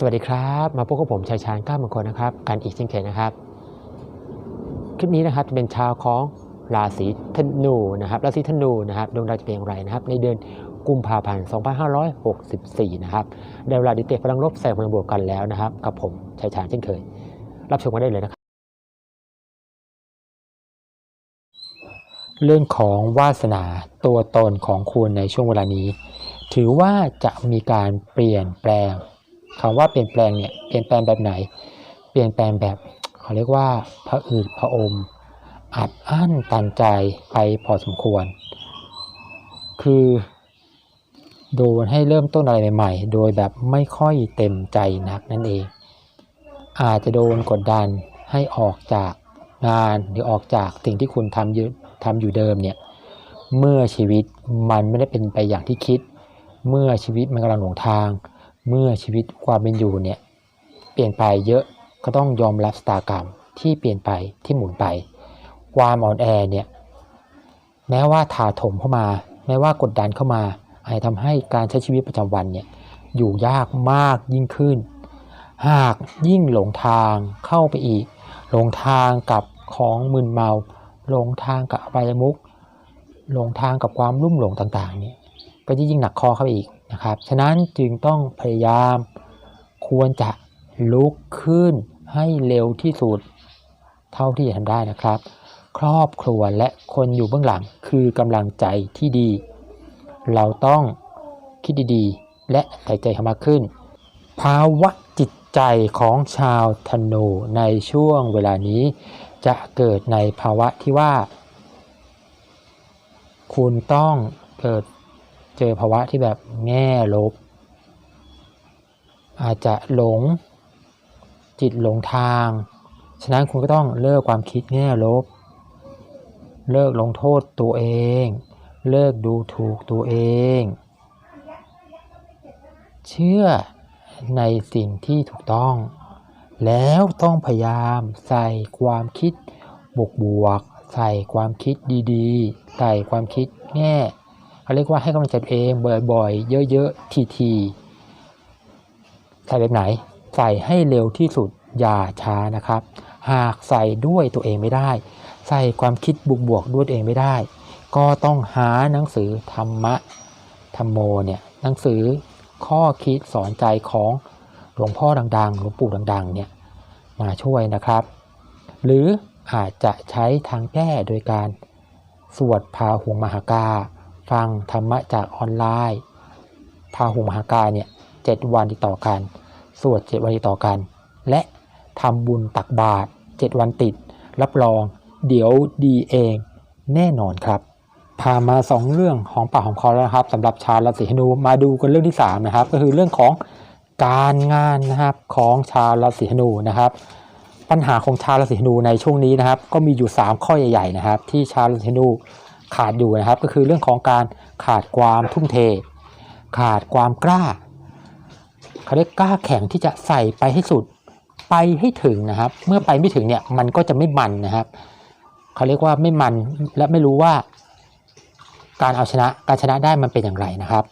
สวัสดีครับ มาพบกับผมชายชาญก้ามงคลนะครับ กันอีกเช่นเคยนะครับ คลิปนี้นะครับจะเป็นชาวของราศีธนูนะครับราศีธนูนะครับดวงดาวจะเป็นอย่างไรนะครับ ในเดือนกุมภาพันธ์ 2564 นะครับได้เวลาดิเตะพลังลบแสงพลังบวกกันแล้วนะครับ กับผมชายชาญเช่นเคย รับชมกันได้เลยนะครับ เรื่องของวาสนาตัวตนของคุณในช่วงเวลานี้ ถือว่าจะมีการเปลี่ยนแปลง คำว่าเปลี่ยนแปลงเนี่ยเปลี่ยนแปลงแบบไหน เปลี่ยนแปลงแบบเขาเรียกว่าพระอืดพระอม อัดอั้นตันใจไปพอสมควร คือโดนให้เริ่มต้นอะไรใหม่ๆ โดยแบบไม่ค่อยเต็มใจนักนั่นเอง อาจจะโดนกดดันให้ออกจากงานหรือออกจากสิ่งที่คุณทำอยู่ทำอยู่เดิมเนี่ย เมื่อชีวิตมันไม่ได้เป็นไปอย่างที่คิด เมื่อชีวิตมันกำลังหลงทาง เมื่อชีวิตความเป็นอยู่เนี่ยเปลี่ยนไปเยอะก็ต้องยอมรับสตากรรมที่เปลี่ยนไปที่หมุนไป ความอ่อนแอเนี่ยแม้ว่าถาโถมเข้ามา แม้ว่ากดดันเข้ามาอาจทำให้การใช้ชีวิตประจำวันเนี่ยอยู่ยากมากยิ่งขึ้น หากยิ่งหลงทางเข้าไปอีก หลงทางกับของมึนเมา หลงทางกับอบายมุกหลงทางกับความลุ่มหลงต่างๆเนี่ยก็จะยิ่งหนักคอเข้าไปอีก นะครับ ฉะนั้นจึงต้องพยายามควรจะลุกขึ้นให้เร็วที่สุด เท่าที่จะทำได้นะครับ ครอบครัวและคนอยู่เบื้องหลังคือกำลังใจที่ดี เราต้องคิดดีๆ และใส่ใจให้มากขึ้น ภาวะจิตใจของชาวธนูในช่วงเวลานี้ จะเกิดในภาวะที่ว่า คุณต้องเกิด เจอภาวะที่แบบแง่ลบ อาจจะหลงจิตหลงทาง ฉะนั้นคุณก็ต้องเลิกความคิดแง่ลบ เลิกลงโทษตัวเอง เลิกดูถูกตัวเอง เชื่อในสิ่งที่ถูกต้อง แล้วต้องพยายามใส่ความคิดบวกบวก ใส่ความคิดดีๆ ใส่ความคิดแง่ เขาเรียกว่าให้กำลังใจตัวเองบ่อยๆ เยอะๆ ทีๆ ใส่แบบไหน ใส่ให้เร็วที่สุดอย่าช้านะครับ หากใส่ด้วยตัวเองไม่ได้ ใส่ความคิดบวกๆด้วยตัวเองไม่ได้ ก็ต้องหาหนังสือธรรมะธรรมโมเนี่ยหนังสือข้อคิดสอนใจของหลวงพ่อดังๆ หลวงปู่ดังๆ เนี่ยมาช่วยนะครับ หรืออาจจะใช้ทางแก้โดยการสวดพาหุงมหากา ฟังธรรมะจากออนไลน์พาหุงมหากาเนี่ยเจ็ดวันติดต่อกัน สวดเจ็ดวันติดต่อกัน และทำบุญตักบาตรเจ็ดวันติด รับรองเดี๋ยวดีเองแน่นอนครับพามาสองเรื่องของป่าของคอแล้วนะครับสำหรับชาวราศีธนูมาดูกันเรื่องที่สามนะครับก็คือเรื่องของการงานนะครับของชาวราศีธนูนะครับ ปัญหาของชาวราศีธนูในช่วงนี้นะครับ ก็มีอยู่ 3 ข้อใหญ่ ๆนะครับ ที่ชาวราศีธนู ขาดอยู่นะครับ ก็คือเรื่องของการขาดความทุ่มเท ขาดความกล้าเขาเรียกกล้าแข็งที่จะใส่ไปให้สุดไปให้ถึงนะครับ เมื่อไปไม่ถึงเนี่ยมันก็จะไม่มันนะครับเขาเรียกว่าไม่มันและไม่รู้ว่า การเอาชนะการชนะได้มันเป็นอย่างไรนะครับ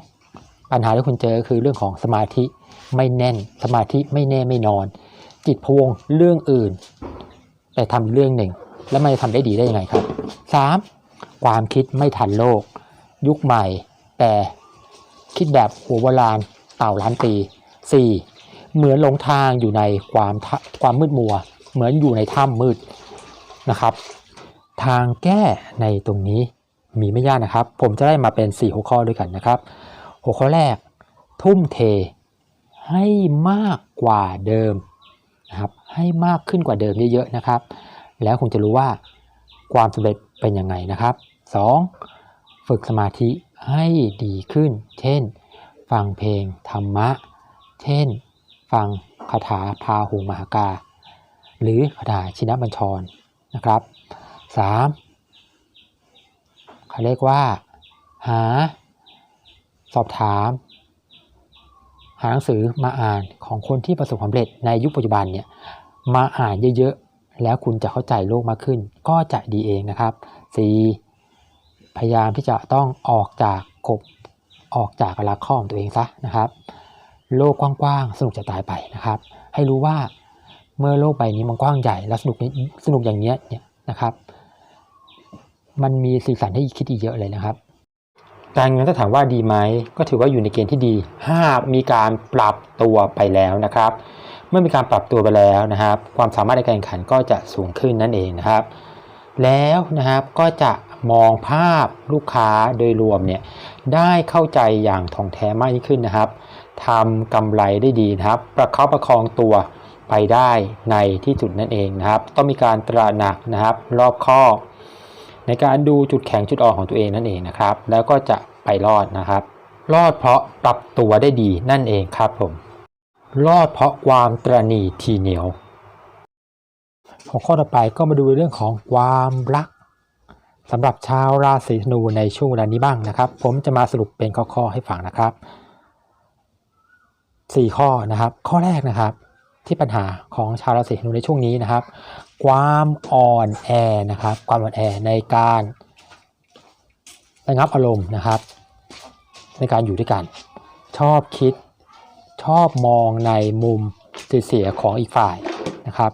2. ปัญหาที่คุณเจอคือเรื่องของสมาธิไม่แน่น สมาธิไม่แน่ไม่นอน จิตพวงเรื่องอื่น แต่ทำเรื่องหนึ่ง แล้วมันจะทำได้ดีได้ยังไงครับ 3. ความคิดไม่ทันโลก ยุคใหม่ แต่คิดแบบหัวโบราณเต่าล้านปี 4. เหมือนหลงทางอยู่ในความความมืดมัว เหมือนอยู่ในถ้ำมืดนะครับ ทางแก้ในตรงนี้มีไม่ยากนะครับ ผมจะได้มาเป็น 4 หัวข้อด้วยกันนะครับ หัวข้อแรก ทุ่มเทให้มากกว่าเดิมนะครับให้มากขึ้นกว่าเดิมเยอะๆนะครับ แล้วคุณจะรู้ว่าความสำเร็จเป็นยังไงนะครับ 2. ฝึกสมาธิให้ดีขึ้น เช่น ฟังเพลงธรรมะ เช่น ฟังคาถาพาหูมหากา หรือคาถาชินบัญชรนะครับ 3. เขาเรียกว่า หา สอบถาม หาหนังสือมาอ่านของคนที่ประสบความสำเร็จในยุคปัจจุบันเนี่ยมาอ่านเยอะๆ แล้วคุณจะเข้าใจโลกมากขึ้น ก็จะดีเองนะครับ 4. พยายามที่จะต้องออกจากกบออกจากลักข้อของตัวเองซะนะครับ โลกกว้างๆสนุกจะตายไปนะครับ ให้รู้ว่าเมื่อโลกใบนี้มันกว้างใหญ่และสนุกนี้สนุกอย่างเนี้ยเนี่ยนะครับ มันมีสีสันให้คิดอีกเยอะเลยนะครับ การเงินถ้าถามว่าดีไหมก็ถือว่าอยู่ในเกณฑ์ที่ดีหากมีการปรับตัวไปแล้วนะครับ เมื่อมีการปรับตัวไปแล้วนะครับ ความสามารถในการแข่งขันก็จะสูงขึ้นนั่นเองนะครับ แล้วนะครับก็จะ มองภาพลูกค้าโดยรวมเนี่ยได้เข้าใจอย่างท่องแท้มากยิ่งขึ้นนะครับทำกำไรได้ดีนะครับ ประคับประคองตัวไปได้ในที่สุดนั่นเองนะครับ ต้องมีการตระหนักนะครับ รอบคอบในการดูจุดแข็งจุดอ่อนของตัวเองนั่นเองนะครับ แล้วก็จะไปรอดนะครับ รอดเพราะปรับตัวได้ดีนั่นเองครับผม รอดเพราะความตระหนี่ทีเหนียวหัวข้อต่อไปก็มาดูเรื่องของความรัก สำหรับชาวราศีธนูในช่วงเวลานี้บ้างนะครับ ผมจะมาสรุปเป็นข้อๆให้ฟังนะครับสี่ข้อนะครับ ข้อแรกนะครับที่ปัญหาของชาวราศีธนูในช่วงนี้นะครับ ความอ่อนแอนะครับ ความอ่อนแอในการระงับอารมณ์นะครับ ในการอยู่ด้วยกัน ชอบคิดชอบมองในมุมเสียของอีกฝ่ายนะครับ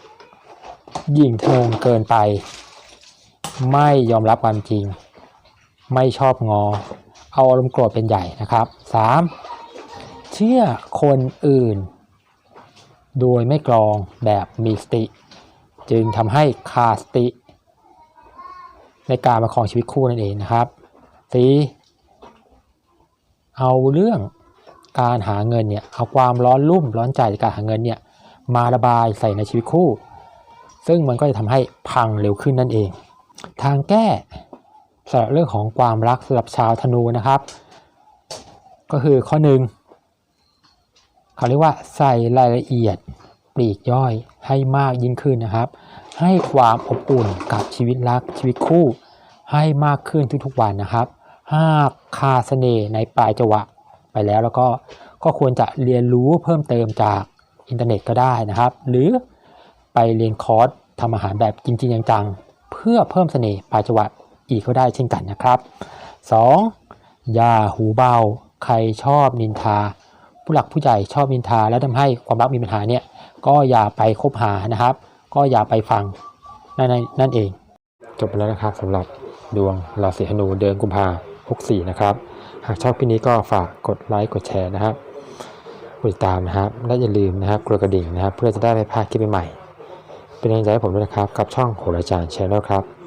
2. ยิ่งทงเกินไป ไม่ยอมรับความจริง ไม่ชอบงอ เอาอารมณ์โกรธเป็นใหญ่นะครับ 3. เชื่อคนอื่น โดยไม่กรองแบบมีสติ จึงทำให้ขาดสติ ในการมาครองชีวิตคู่นั่นเองนะครับ 4. เอาเรื่องการหาเงินเนี่ยเอาความร้อนรุ่มร้อนใจในการหาเงินเนี่ยมาระบายใส่ในชีวิตคู่ ซึ่งมันก็จะทำให้พังเร็วขึ้นนั่นเอง ทางแก้สำหรับเรื่องของความรักสำหรับชาวธนูนะครับ ก็คือข้อหนึ่งเขาเรียกว่าใส่รายละเอียดปลีกย่อยให้มากยิ่งขึ้นนะครับ ให้ความอบอุ่นกับชีวิตรักชีวิตคู่ ให้มากขึ้นทุกๆวันนะครับหากคาเสน่ห์ในปลายจังหวะไปแล้วแล้วก็ก็ควรจะเรียนรู้เพิ่มเติมจากอินเทอร์เน็ตก็ได้นะครับ หรือไปเรียนคอร์สทำอาหารแบบจริงๆจังๆ พื่อเพิ่มเสน่ห์ปลายจังหวะอีกก็ได้เช่นกันนะครับ 2. อย่าหูเบา ใครชอบนินทา ผู้หลักผู้ใหญ่ชอบนินทา แล้วทำให้ความรักมีปัญหาเนี่ยก็อย่าไปคบหานะครับ ก็อย่าไปฟังนั่นนั่นเอง จบไปแล้วนะครับสำหรับดวงราศีธนูเดือนกุมภาพันธ์64 นะครับ หากชอบคลิปนี้ก็ฝากกดไลค์กดแชร์นะครับกดติดตามนะครับและอย่าลืมนะครับกดกระดิ่งนะครับ เพื่อจะได้ไม่พลาดคลิปใหม่ เป็นกำลังใจให้ผมด้วยนะครับ กับช่องโหราจารย์ชาแนลครับ